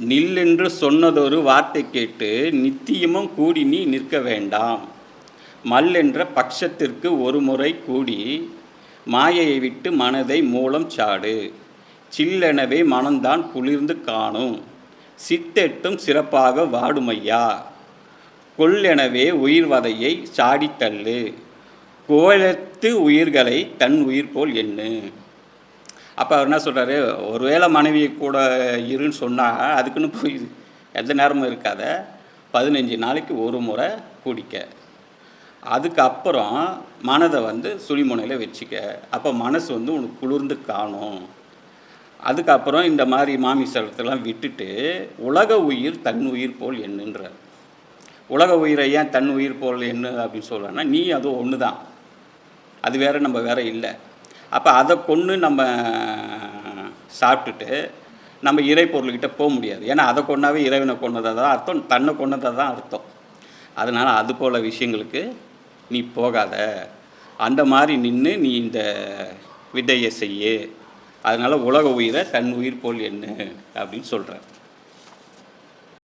நில் என்று சொன்னதொரு வார்த்தை கேட்டு நித்தியமும் கூடி நீ நிற்க வேண்டாம். மல் என்ற பட்சத்திற்கு ஒரு முறை கூடி மாயையை விட்டு மனதை மூலம் சாடு. சில்லெனவே மனம்தான் குளிர்ந்து காணும். சித்தெட்டும் சிறப்பாக வாடுமையா. கொல்லெனவே உயிர்வதையை சாடித்தள்ளு கோலத்து உயிர்களை தன் உயிர் போல் எண்ணு. அப்போ அவர் என்ன சொல்கிறாரு ஒருவேளை மனைவி கூட இருன்னு சொன்னால் அதுக்குன்னு போய் எந்த நேரமும் இருக்காத. பதினஞ்சு நாளைக்கு ஒரு முறை குடிக்க. அதுக்கப்புறம் மனதை வந்து சுழிமுனையில் வச்சுக்க. அப்போ மனசு வந்து உனக்கு குளிர்ந்து காணும். அதுக்கப்புறம் இந்த மாதிரி மாமிசலத்தெல்லாம் விட்டுட்டு உலக உயிர் தன் உயிர் போல் என்னன்ற உலக உயிரை ஏன் தன் உயிர் போல் என்ன அப்படின்னு சொல்கிறேன்னா நீ அதுவும் ஒன்று தான் அது வேறு நம்ம வேறு இல்லை. அப்போ அதை கொன்று நம்ம சாப்பிட்டுட்டு நம்ம இறை பொருள்கிட்ட போக முடியாது. ஏன்னா அதை கொண்டாவே இறைவனை கொண்டதாக தான் அர்த்தம் தன்னை கொண்டதாக தான் அர்த்தம். அதனால் அது போல் விஷயங்களுக்கு நீ போகாத. அந்த மாதிரி நின்று நீ இந்த விதையை செய்யு. அதனால் உலக உயிரை தன் உயிர் போல் என்ன அப்படின்னு சொல்கிறார்